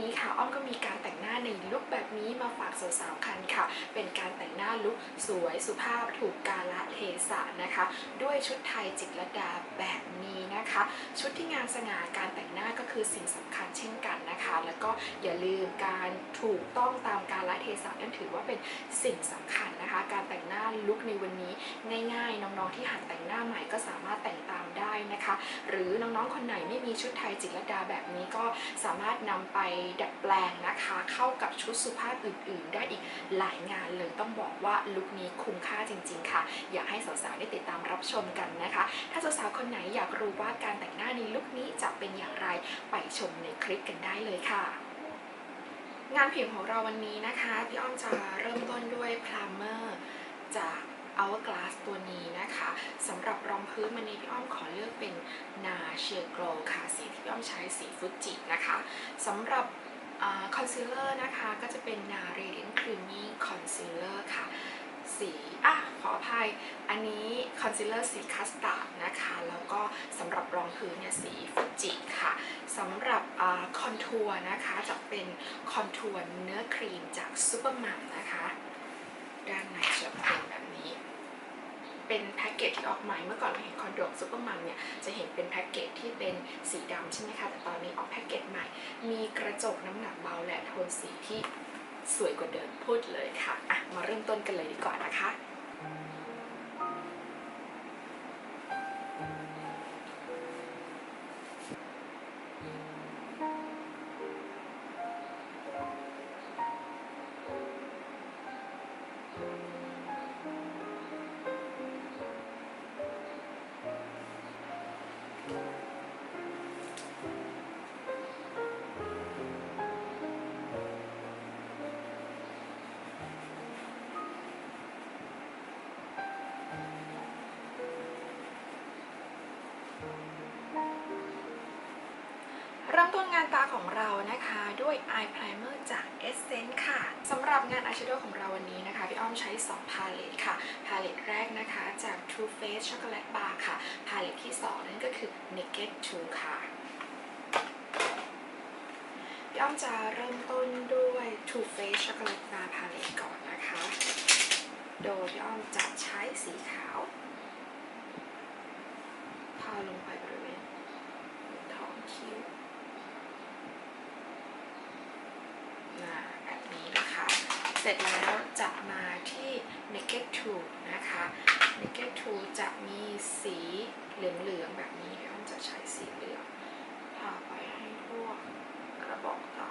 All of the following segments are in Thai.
นนี้ค่ะอ้อมก็มีการแต่งหน้าในลุคแบบนี้มาฝากสาวๆกันค่ะ เป็นการแต่งหน้าลุคสวยสุภาพถูกกาลเทศะนะคะ ด้วยชุดไทยจิตรดาแบบนี้นะคะ ชุดที่งามสง่าการแต่งหน้าก็คือสิ่งสำคัญเช่นกันนะคะ แล้วก็อย่าลืมการถูกต้องตามกาลเทศะนั่นถือว่าเป็นสิ่งสำคัญนะคะ การแต่งหน้าลุคในวันนี้ง่ายๆ น้องๆที่หัดแต่งหน้าใหม่ก็สามารถแต่งตามได้นะคะ หรือน้องๆคนไหนไม่มีชุดไทยจิตรดาแบบนี้ก็สามารถนำไปดัดแปลงนะคะ เข้ากับชุดสุภาพอื่น ๆ ได้อีกหลายงานเลยต้องบอกว่าลุคนี้คุ้มค่าจริง ๆ ค่ะ อยากให้สาวๆได้ติดตามรับชมกันนะคะ ถ้าสาวๆคนไหนอยากรู้ว่าการแต่งหน้าในลุคนี้จะเป็นอย่างไรไปชมในคลิปกันได้เลยค่ะงานผิวของเราวันนี้นะคะ พี่อ้อมจะเริ่มต้นด้วยพลาเมอร์จาก Hourglass ตัวนี้นะคะสำหรับรองพื้นวันนี้พี่อ้อมขอเลือกเป็นนาเชียโกลค่ะสีที่พี่อ้อมใช้สีฟุจินะคะสำหรับคอนซีลเลอร์นะคะก็จะเป็นนา Radiant Creamy Concealer ค่ะสีอะขออภัย อันนี้คอนซีลเลอร์สีคัสตาร์ดนะคะ แล้วก็สำหรับรองพื้นเนี่ยสีฟูจิค่ะสำหรับคอนทัวร์นะคะจะเป็นคอนทัวร์เนื้อครีมจากซูเปอร์มัมนะคะ ด้านในจะเป็นแบบนี้ เป็นแพ็กเกจ ที่ออกใหม่เมื่อก่อนเราเห็นคอนโดซูเปอร์มัมเนี่ยจะเห็นเป็นแพ็กเกจที่เป็นสีดำใช่ไหมคะ แต่ตอนนี้ออกแพ็กเกจใหม่ มีกระจกน้ำหนักเบาและโทนสีที่สวยกว่าเดิมพูดเลยค่ะอะ มาเริ่มต้นกันเลยดีกว่านะคะ ริ่มต้นงานตาของเรานะคะด้วย Eye Primer จาก Essence ค่ะสำหรับงานอายแชโดว์ของเราวันนี้นะคะพี่อ้อมใช้ 2 พาเลตค่ะ พาเลตแรกนะคะจาก Too Faced Chocolate Bar ค่ะ พาเลตที่ 2 นั่นก็คือ Naked 2 ค่ะพี่อ้อมจะเริ่มต้นด้วย Too Faced Chocolate Bar พาเลตก่อนนะคะ โดยพี่อ้อมจะใช้สีขาวทาลงไปบริเวณท้องคิ้ว มาแบบนี้นะคะ เสร็จแล้วจะมาที่ Naked 2นะคะ Naked 2จะมีสีเหลืองๆแบบนี้พี่อ้อมจะใช้สีเหลืองทาไปให้ทั่วกระบอกตา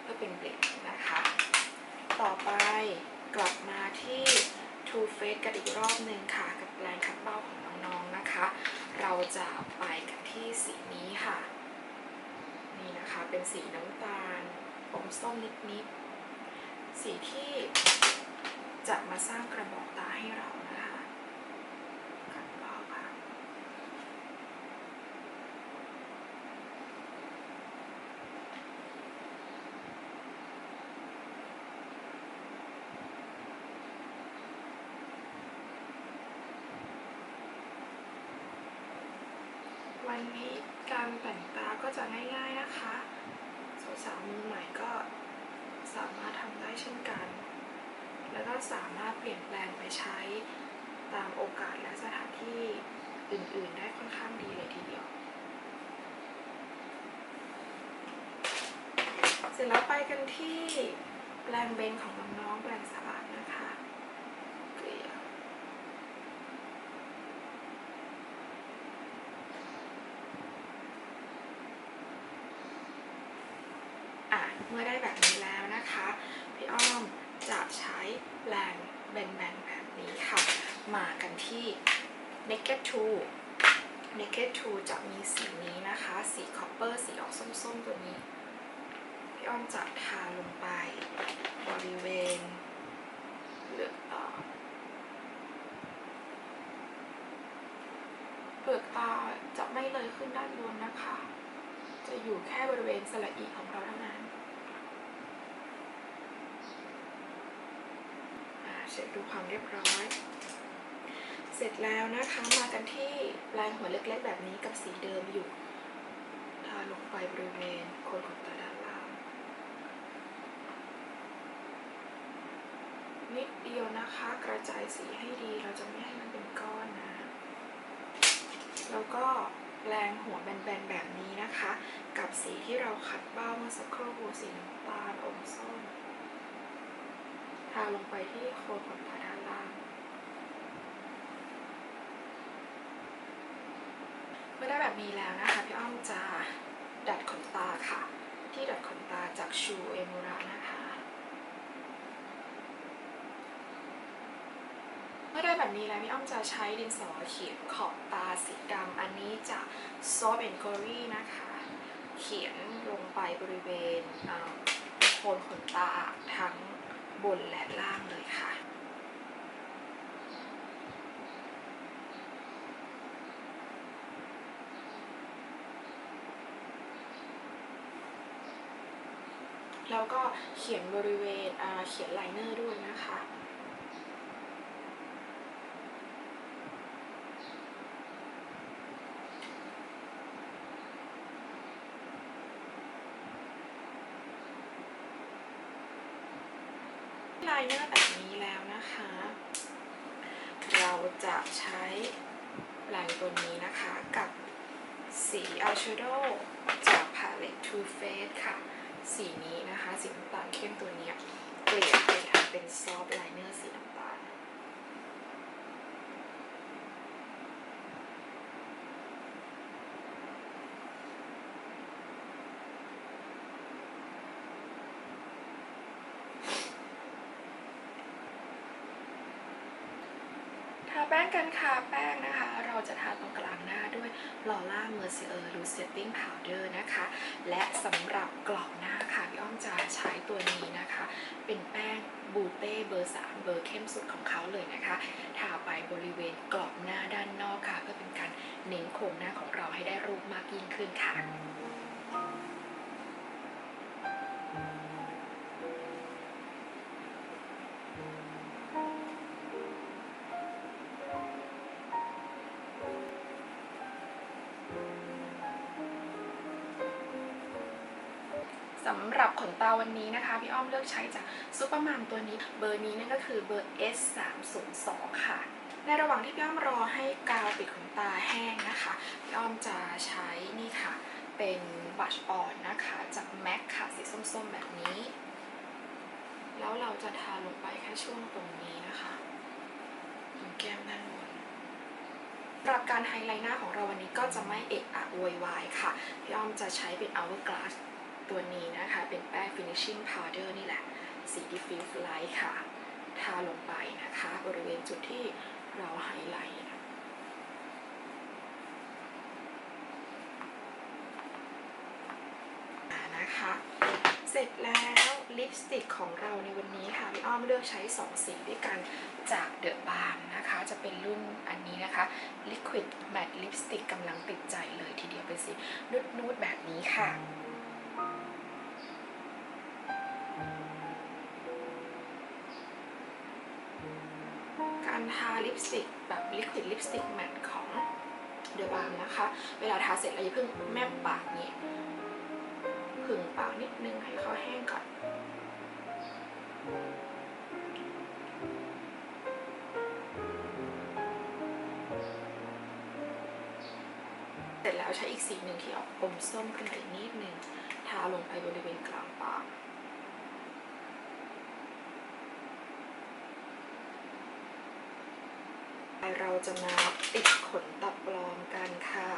เพื่อเป็นเบลกนะคะ ต่อไปกลับมาที่ Too Faced กันอีกรอบหนึ่งค่ะ กับแปรงขัดเบ้าของน้องๆนะคะ เราจะไปกันที่สีนี้ค่ะ นี่นะคะเป็นสีน้ำตาลอมส้มนิดๆ สีที่จะมาสร้างกระบอกตาให้เรานะคะขัดเบาค่ะ วันนี้ การแต่งตาก็จะง่ายๆนะคะสาวๆมือใหม่ก็สามารถทำได้เช่นกัน แล้วก็สามารถเปลี่ยนแปลงไปใช้ตามโอกาสและสถานที่อื่นๆ ได้ค่อนข้างดีเลยทีเดียว เสร็จแล้วไปกันที่แปลงเบนของน้องๆแปลงสะอานะคะเกลี่ย อะ เมื่อได้แบบนี้แล้วนะคะ พี่อ้อมจะใช้แปรงแบนๆแบบนี้ค่ะ มากันที่ Naked 2 Naked 2 จะมีสีนี้นะคะ สีคอปเปอร์สีออกส้มๆตัวนี้ พี่อ้อมจะทาลงไปบริเวณเลือกอเปลือกตาจะไม่เลยขึ้นด้านบนนะคะ จะอยู่แค่บริเวณสระอีของเราเท่านั้น เช็คดูความเรียบร้อย เสร็จแล้วนะคะมากันที่ลายหัวเล็กๆแบบนี้กับสีเดิมอยู่ ทาลงไปบริเวณโคนขนตาด้านล่างนิดเดียวนะคะ กระจายสีให้ดีเราจะไม่ให้มันเป็นก้อนนะ แล้วก็แรงหัวแบนๆแบบนี้นะคะ กับสีที่เราคัดเบ้าเมื่อสักครู่สีน้ำตาลอมส้ม ทาลงไปที่โคนขนตาด้านล่าง เมื่อได้แบบนี้แล้วนะคะพี่อ้อมจะดัดขนตาค่ะ ที่ดัดขนตาจากชูเอมูระนะคะ เมื่อได้แบบนี้แล้วพี่อ้อมจะใช้ดินสอเขียนขอบตาสีดำอันนี้จาก Soap and Glory นะคะ เขียนลงไปบริเวณโคนขนตาทั้ง บนและล่างเลยค่ะ แล้วก็เขียนบริเวณเขียนไลเนอร์ด้วยนะคะ ไลเนอร์แบบนี้แล้วนะคะ เราจะใช้ลายตัวนี้นะคะกับสีอายแชโดว์จากพาเลต Too Faced ค่ะ สีนี้นะคะ สีน้ำตาลเข้มตัวนี้เปลี่ยนไปทำเป็นซอฟต์ไลเนอร์สีน้ำตาล ทาแป้ง กันค่ะแป้งนะคะ เราจะทาตรงกลางหน้าด้วยลอล่าเมอร์เซอร์ลูเซตติ้งพาวเดอร์นะคะ และสำหรับกรอบหน้าค่ะพี่อ้อมจะใช้ตัวนี้นะคะ เป็นแป้งบูเต้เบอร์ 3 เบอร์เข้มสุดของเขาเลยนะคะ ทาไปบริเวณกรอบหน้าด้านนอกค่ะ เพื่อเป็นการเน้นโครงหน้าของเราให้ได้รูปมากยิ่งขึ้นค่ะ สำหรับขนตาวันนี้นะคะ พี่อ้อมเลือกใช้จากซูเปอร์มัมตัวนี้ เบอร์นี้นั่นก็คือเบอร์ S 3 0 2 ค่ะ ในระหว่างที่พี่อ้อมรอให้กาวติดขนตาแห้งนะคะ พี่อ้อมจะใช้นี่ค่ะ เป็นบัชออนนะคะ จากแม็กค่ะสีส้มๆแบบนี้ แล้วเราจะทาลงไปแค่ช่วงตรงนี้นะคะตรงแก้มด้านบนสำหรับการไฮไลท์หน้าของเราวันนี้ก็จะไม่เอะอะโวยวายค่ะ พี่อ้อมจะใช้เป็น Hourglass ตัวนี้นะคะ เป็นแป้ง finishing powder นี่แหละ สี diffuse light ค่ะ ทาลงไปนะคะ บริเวณจุดที่เราไฮไลท์นะคะเสร็จแล้วลิปสติกของเราในวันนี้ค่ะพี่อ้อมเลือกใช้ 2 สีด้วยกันจากเดอะบา m นะคะ จะเป็นรุ่นอันนี้นะคะ Liquid Matte Lipstick กำลังติดใจเลยทีเดียวเป็นสีนูดๆแบบนี้ค่ะ การทาลิปสติกแบบ Liquid Lipstick Matte ของเดอะบา m นะคะ เวลาทาเสร็จเราอย่าเพิ่งแม่ปากนี้ผึ่งปากนิดนึงให้เขาแห้งก่อนเสร็จแล้วใช้อีกสีหนึ่งที่ออกอมส้มขึ้นมาอีกนิดนึงทาลงไปบริเวณกลางปาก เราจะมาติดขนตาปลอมกันค่ะ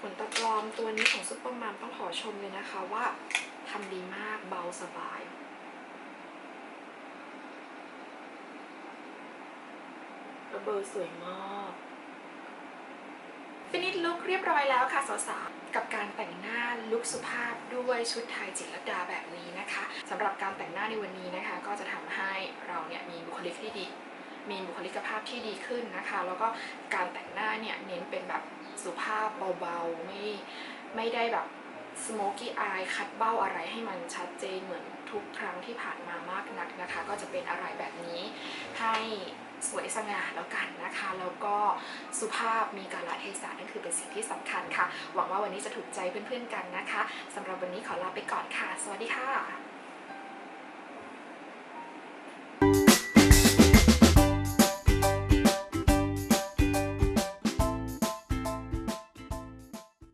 ขนตาปลอมตัวนี้ของซุปเปอร์มัมต้องขอชมเลยนะคะว่าทำดีมากเบาสบายระเบอร์สวยมากฟินิชลุคเรียบร้อยแล้วค่ะสาวๆ กับการแต่งหน้าลุคสุภาพด้วยชุดไทยจิตรดาแบบนี้นะคะสำหรับการแต่งหน้าในวันนี้นะคะ ก็จะทำให้เราเนี่ยมีบุคลิกที่ดี มีบุคลิกภาพที่ดีขึ้นนะคะ แล้วก็การแต่งหน้าเนี่ยเน้นเป็นแบบสุภาพเบาๆ ไม่ไม่ได้แบบ smoky eye คัดเบ้าอะไรให้มันชัดเจนเหมือนทุกครั้งที่ผ่านมามากนักนะคะ ก็จะเป็นอะไรแบบนี้ให้สวยสง่าแล้วกันนะคะ แล้วก็สุภาพมีกาลเทศะนั่นคือเป็นสิ่งที่สำคัญค่ะ หวังว่าวันนี้จะถูกใจเพื่อนๆกันนะคะสำหรับวันนี้ขอลาไปก่อนค่ะ สวัสดีค่ะ